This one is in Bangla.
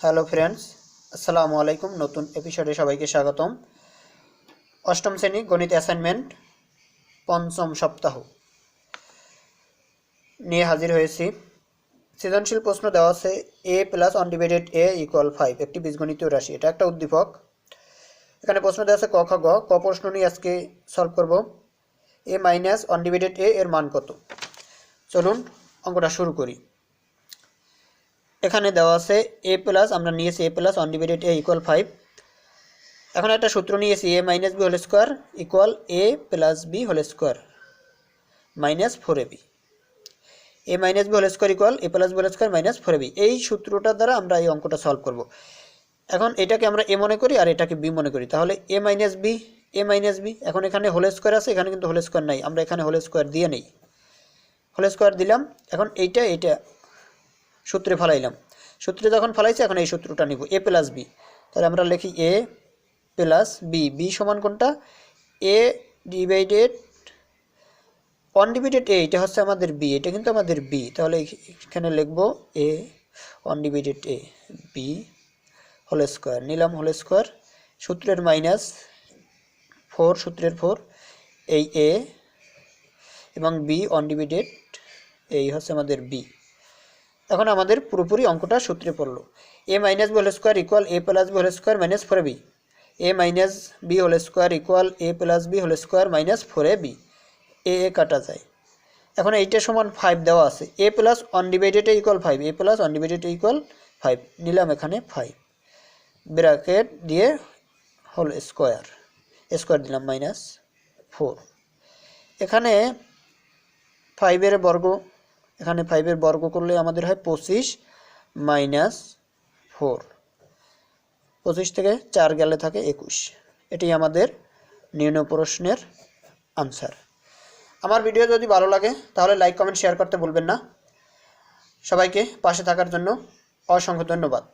হ্যালো ফ্রেন্ডস, আসসালামু আলাইকুম। নতুন এপিসোডে সবাইকে স্বাগতম। অষ্টম শ্রেণি গণিত অ্যাসাইনমেন্ট পঞ্চম সপ্তাহ নিয়ে হাজির হয়েছি। সৃজনশীল প্রশ্ন দেওয়া আছে A plus undivided A equal five একটি বীজগণিতীয় রাশি। এটা একটা উদ্দীপক। এখানে প্রশ্ন দেওয়া আছে, ক খ গ, ক প্রশ্ন নিয়ে আজকে সলভ করব। এ মাইনাস অনডিভাইডেড এ এর মান কত? চলুন অঙ্কটা শুরু করি। এখানে দেওয়া আছে এ প্লাস আমরা নিয়েছি A plus undivided A equal five এখন একটা সূত্র নিয়েছি A minus B whole square equal A plus B whole square minus four A B A minus B whole square equal A plus B whole square minus four B এই সূত্রটার দ্বারা আমরা এই অঙ্কটা সলভ করব। এখন এটাকে আমরা এ মনে করি আর এটাকে বি মনে করি। তাহলে A minus B A minus B এখন এখানে হোল স্কোয়ার আছে, এখানে কিন্তু হোল স্কোয়ার নাই। আমরা এখানে হোল স্কোয়ার দিয়ে নেই। হোল স্কোয়ার দিলাম, এখন এইটা এইটা সূত্রে ফলাইলাম। সূত্রে যখন ফলাইছি, এখন এই সূত্রটা নিব এ প্লাস বি তাহলে আমরা লিখি এ প্লাস বি বি সমান কোনটা? এ ডিভাইডেড অনডিভাইডেড এ এটা হচ্ছে আমাদের বি এটা কিন্তু আমাদের বি তাহলে এখানে লিখব A undivided A B whole square নিলাম হোল স্কোয়ার সূত্রের মাইনাস ফোর সূত্রের ফোর এই এ এবং বি অনডিভাইডেড এই হচ্ছে আমাদের বি এখন আমাদের পুরোপুরি অঙ্কটা সূত্রে পড়ল। A minus B whole square equal A plus B whole square minus four B. A minus B whole square equal A plus B whole square minus four A B. A A কাটা যায়। এখন এইটা সমান ফাইভ দেওয়া আছে। A plus undivided equal five A plus undivided equal five নিলাম এখানে ফাইভ ব্র্যাকেট দিয়ে হোল স্কোয়ার। স্কোয়ার দিলাম মাইনাস ফোর এখানে ফাইভের বর্গ এখানে ফাইভের বর্গ করলে আমাদের হয় পঁচিশ মাইনাস ফোর পঁচিশ থেকে চার গেলে থাকে একুশ। এটি আমাদের নির্ণয় প্রশ্নের আনসার আমার ভিডিও যদি ভালো লাগে, তাহলে লাইক কমেন্ট শেয়ার করতে ভুলবেন না। সবাইকে পাশে থাকার জন্য অসংখ্য ধন্যবাদ।